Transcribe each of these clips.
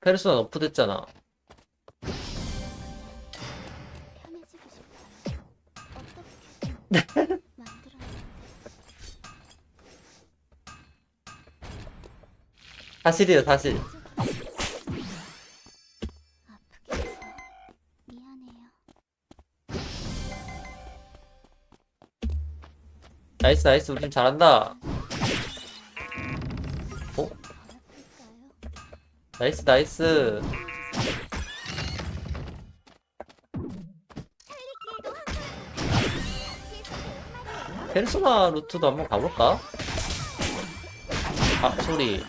페르소나 돼. 사실이에요, 사실. 나이스, 나이스. 우리 팀 잘한다. 나이스, 나이스. 페르소나 루트도 한번 가볼까? 아, 소리.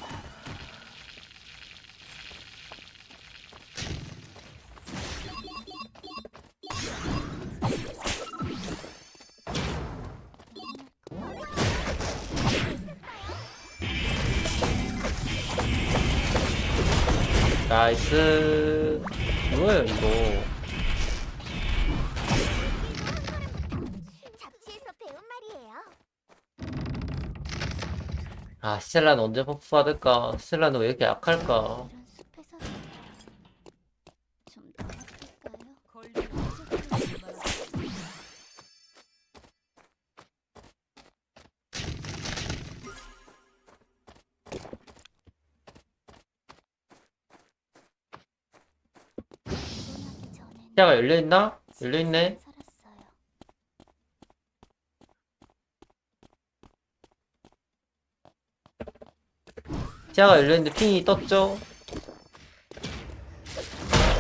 나이스. 뭐예요, 이거? 잡지에서 배운 말이에요. 아, 스텔라는 언제 버프 받을까? 스텔라는 왜 이렇게 약할까? 시야가 열려있나? 열려있네. 시야가 열려있는데 핑이 떴죠?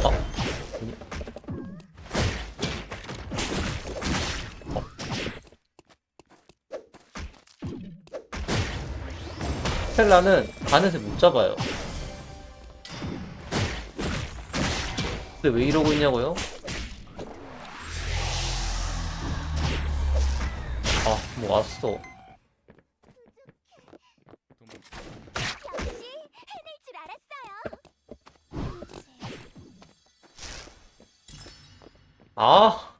어. 어. 스텔라는 반에서 못 잡아요. 근데 왜 이러고 있냐고요? 아, 뭐 왔어. 역시 해낼 줄 알았어요. 해주세요. 아,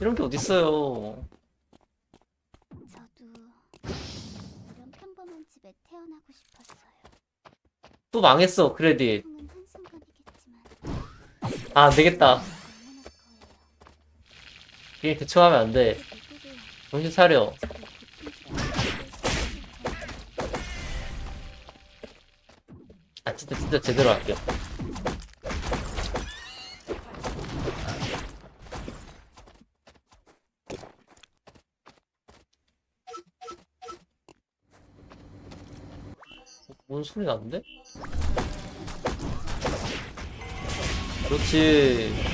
이런 게 어딨어요. 저도 이런 평범한 집에 태어나고 싶었어요. 또 망했어, 크레딧. 아, 안 되겠다. 게임 대충하면 안 돼. 정신 차려. 아, 진짜, 진짜 제대로 할게요. 뭔 소리 나는데? 그렇지.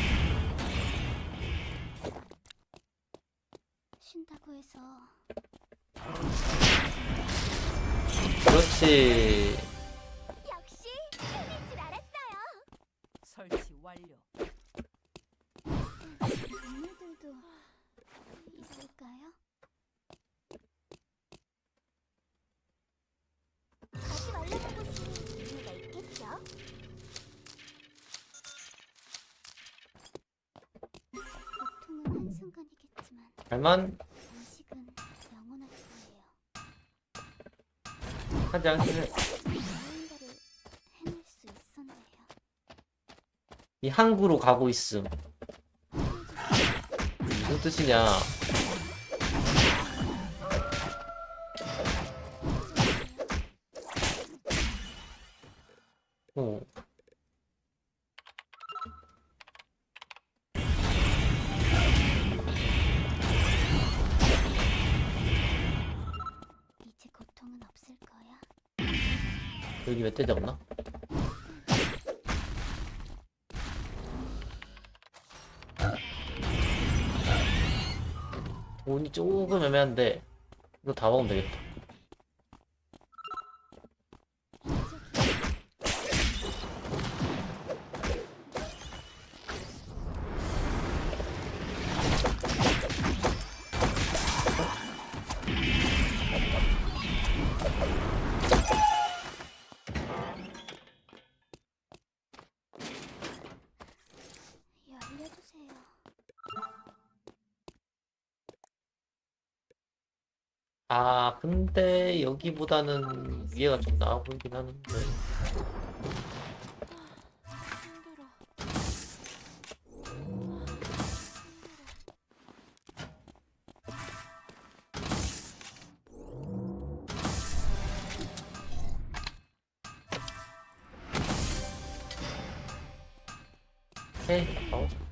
잘만. 하지 있었네요. 이 항구로 가고 있음. 무슨 뜻이냐? 멧돼지 없나? 돈이 조금 애매한데 이거 다 먹으면 되겠다. 근데 여기보다는 위에가 좀 나아 보이긴 하는데. 어, 하네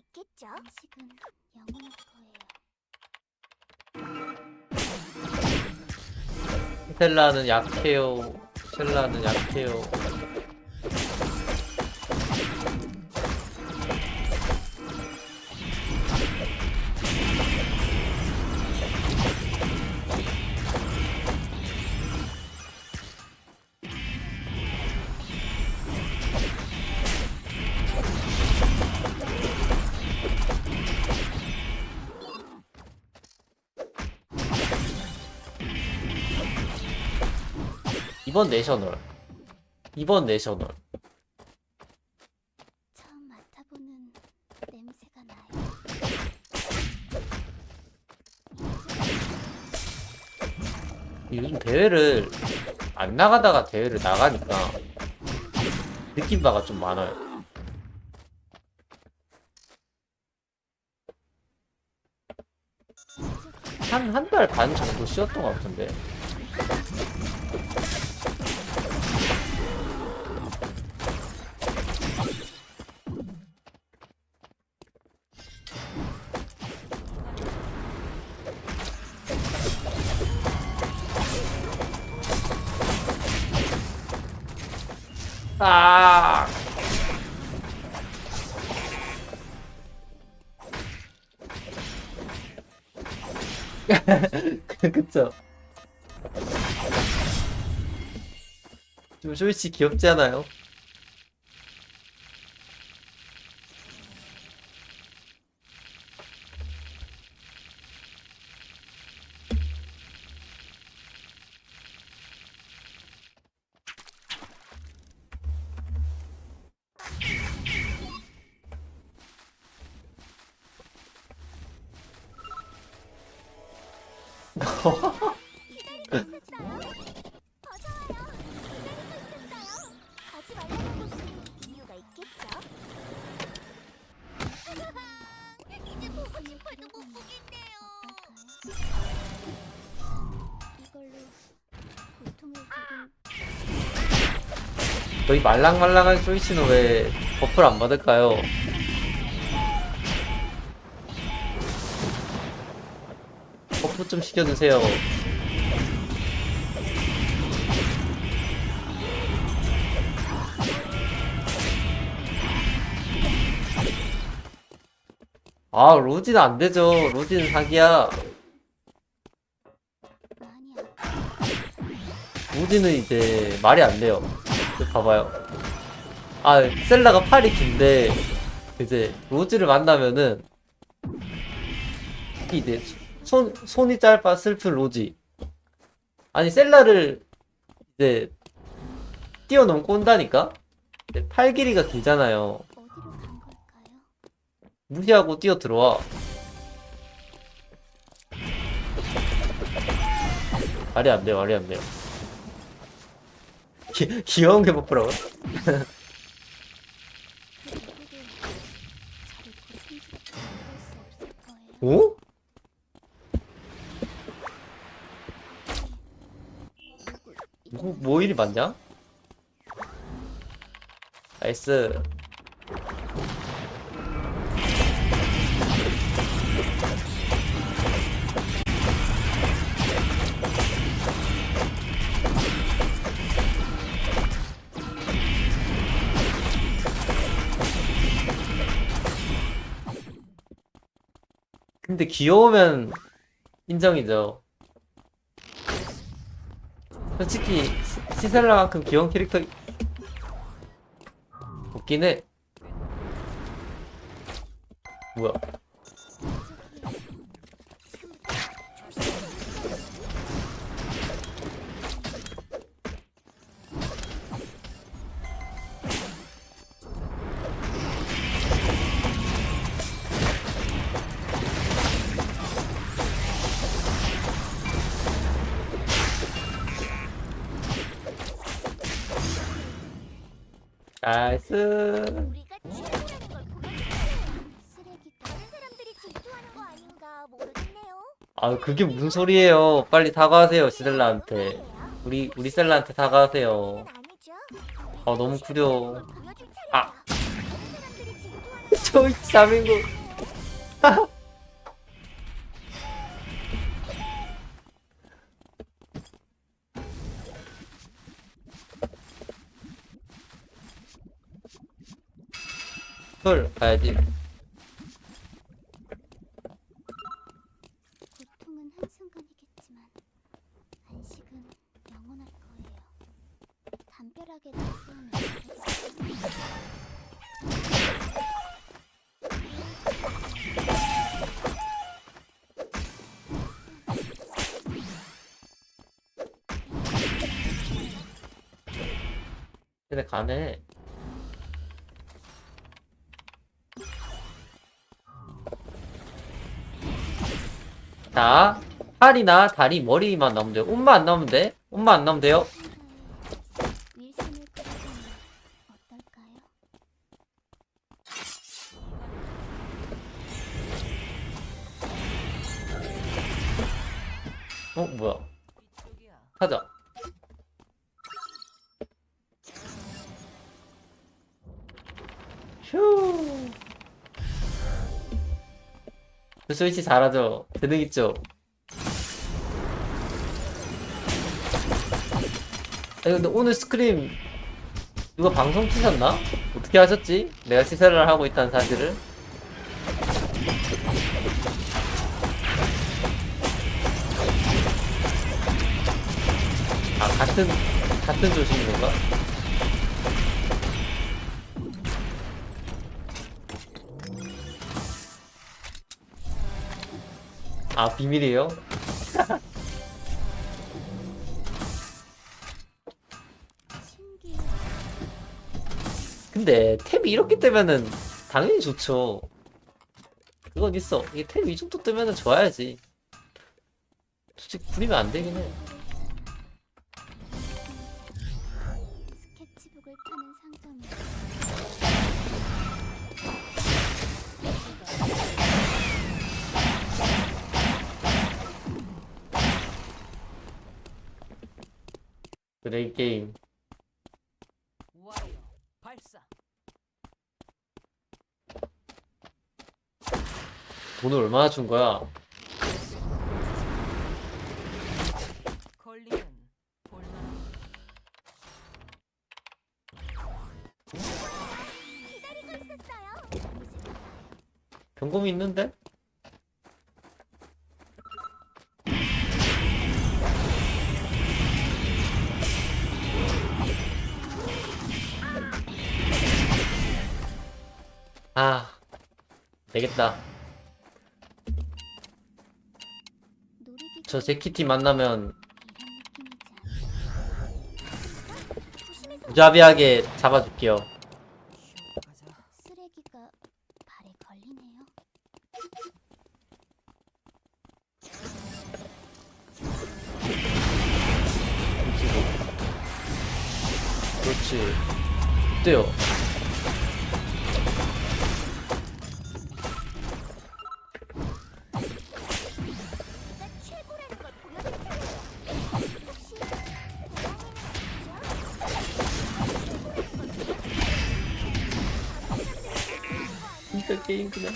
있겠죠? 음식은 영원할 거예요. 셀라는 약해요. 셀라는 약해요. 이번 내셔널. 이번 내셔널. 처음 맡아보는 냄새가 나요. 요즘 대회를 안 나가다가 대회를 나가니까 느낀 바가 좀 많아요. 한, 한 달 반 정도 쉬었던 것 같은데. 아! 그쵸. 좀 쇼이치 귀엽지 않아요? 저희 말랑말랑한 쇼이치는 왜 버프를 안 받을까요? 버프 좀 시켜주세요. 아, 로진 안 되죠. 로진 사기야. 로진은 이제 말이 안 돼요. 이거 봐봐요. 아, 셀라가 팔이 긴데, 이제 로즈를 만나면은, 이제 손, 손이 짧아 슬픈 로지. 아니, 셀라를 이제 뛰어넘고 온다니까? 팔 길이가 길잖아요. 무시하고 뛰어 들어와. 말이 안 돼요, 말이 안 돼요. 귀, 귀여운 게 부끄러워. 오? 뭐, 뭐 일이 많냐? 나이스 근데 귀여우면 인정이죠. 솔직히 시- 시셀라만큼 귀여운 캐릭터 없긴 해. 나이스. 우리가 친구라는 걸 보여주세요. 쓰레기 다른 사람들이 질투하는 거 아닌가 모르겠네요. 아 그게 무슨 소리예요? 빨리 사과하세요 시셀라한테. 우리 우리 셀라한테. 아니죠. 아 너무 구려. 아. 거 저이 자민구. 헐 가야지. 고통은 한순간이겠지만 안식은 영원할 거예요. 담벼락에 낙서하면 근데 가네. 자, 팔이나 다리, 머리만 나오면 돼요. 옷만 안 나오면 돼. 옷만 안 나오면 돼요. 스위치 잘하죠? 재능 있죠? 아니, 근데 오늘 스크림 누가 방송 키셨나? 어떻게 하셨지? 내가 시세를 하고 있다는 사실을? 아, 같은, 같은 조식인 건가? 아, 비밀이에요? 근데 탭이 이렇게 뜨면은 당연히 좋죠. 그건 있어. 이게 탭이 이 정도 뜨면은 좋아야지. 솔직히 부리면 안 되긴 해. 스케치북을 파는 상점이 그래, 이 게임. 와이어 발사. 돈을 얼마나 준 거야? 걸리면 볼만. 기다리고 있었어요. 경kom이 있는데? 아, 되겠다. 저 제키티 만나면 무자비하게 잡아줄게요. 진짜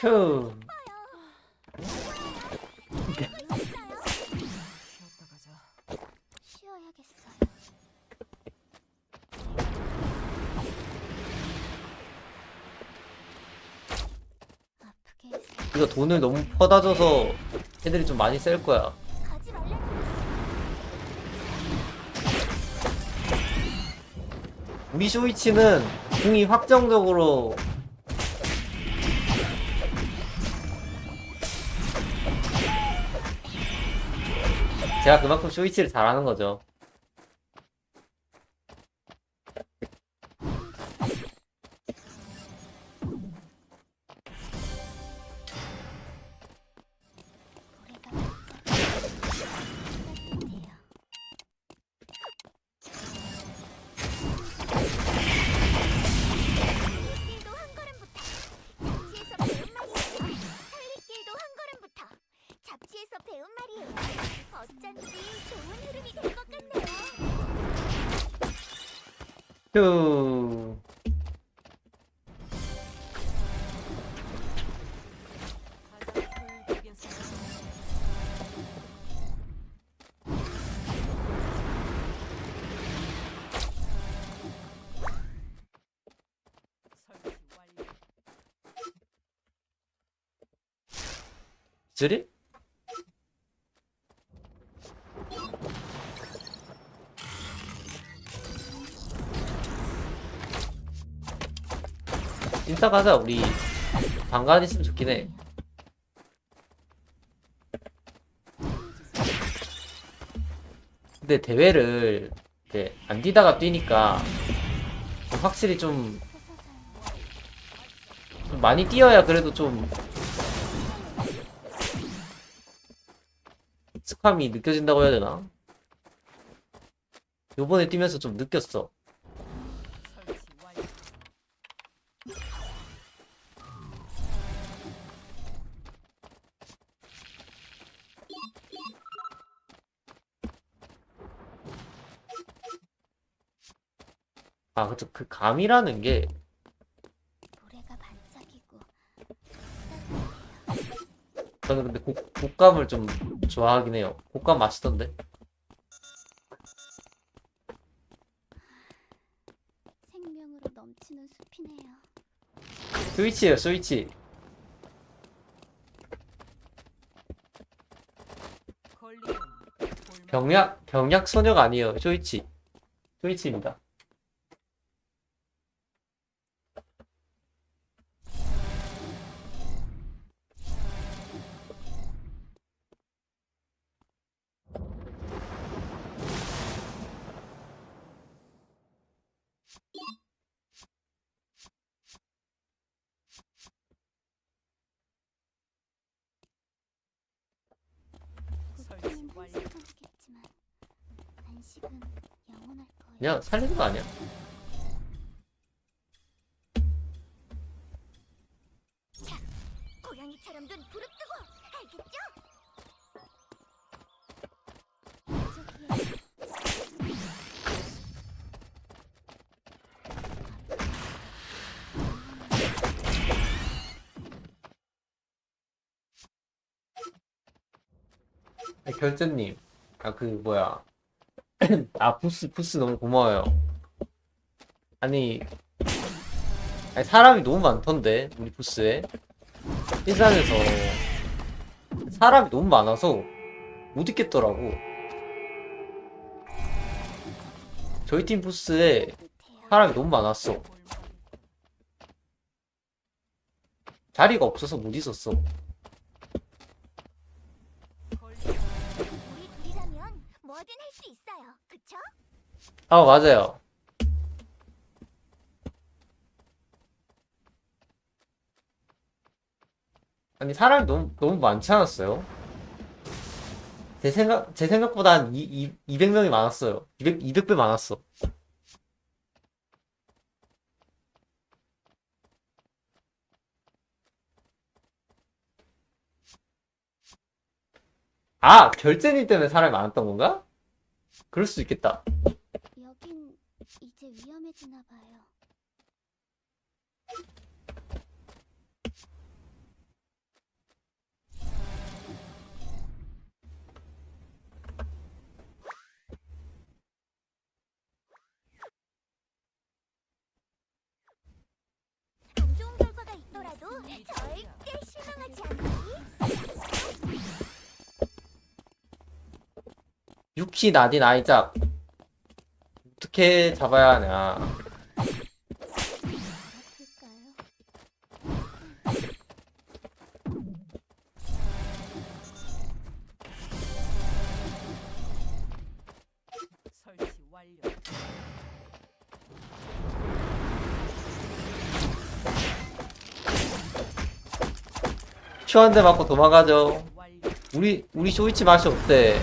휴. 쉬었다 가자. 쉬어야겠어요. 아프게 해서 이거 돈을 너무 퍼다 줘서 애들이 좀 많이 셀 거야. 가지 말라고 우리 쇼이치는 궁이 확정적으로 제가 그만큼 쇼이치를 잘하는 거죠. 휴. 인싸 가자 우리 방간 있으면 좋긴 해 근데 대회를 이렇게 안 뛰다가 뛰니까 좀 확실히 좀, 좀 많이 뛰어야 그래도 좀 익숙함이 느껴진다고 해야 되나? 요번에 뛰면서 좀 느꼈어. 아, 그쵸. 그 감이라는 게 모래가 반짝이고 저는 근데 곡, 곡감을 좀 좋아하긴 해요. 곡감 맛있던데. 생명으로 넘치는 숲이네요. 스위치예요, 스위치. 병약, 병약 소녀가 아니에요. 쇼이치. 쇼이치입니다. 설치 고통은 완료. 한순간이겠지만 안식은 영원할 거예요. 그냥 살리는 거 아니야? 고양이처럼 눈 부릅뜨고 알겠죠? 저기요. 아, 결제님. 아, 그, 뭐야. 아 부스 부스 너무 고마워요. 아니, 아니 사람이 너무 많던데 우리 부스에. 일산에서. 사람이 너무 많아서 못 있겠더라고. 저희 팀 부스에 사람이 너무 많았어. 자리가 없어서 못 있었어. 그쵸? 아, 맞아요. 아니, 사람이 너무, 너무 많지 않았어요? 제 생각, 제 생각보다 한 2, 200명이 많았어요. 200, 200배 많았어. 아, 결제님 때문에 사람이 많았던 건가? 그럴 수 있겠다. 유키 나딘 아이작 어떻게 잡아야 하냐 아플까요? 설치 완료. 큐한대 맞고 도망가죠. 우리 우리 쇼이치 맛이 없대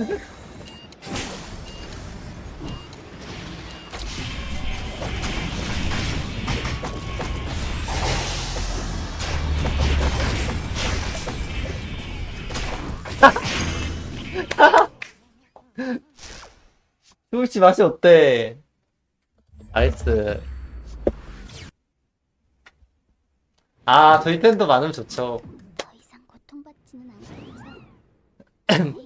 쇼이치 맛이 어때? 나이스. 아 저희 팬도 많으면 좋죠. 더 이상 고통받지는 않겠죠?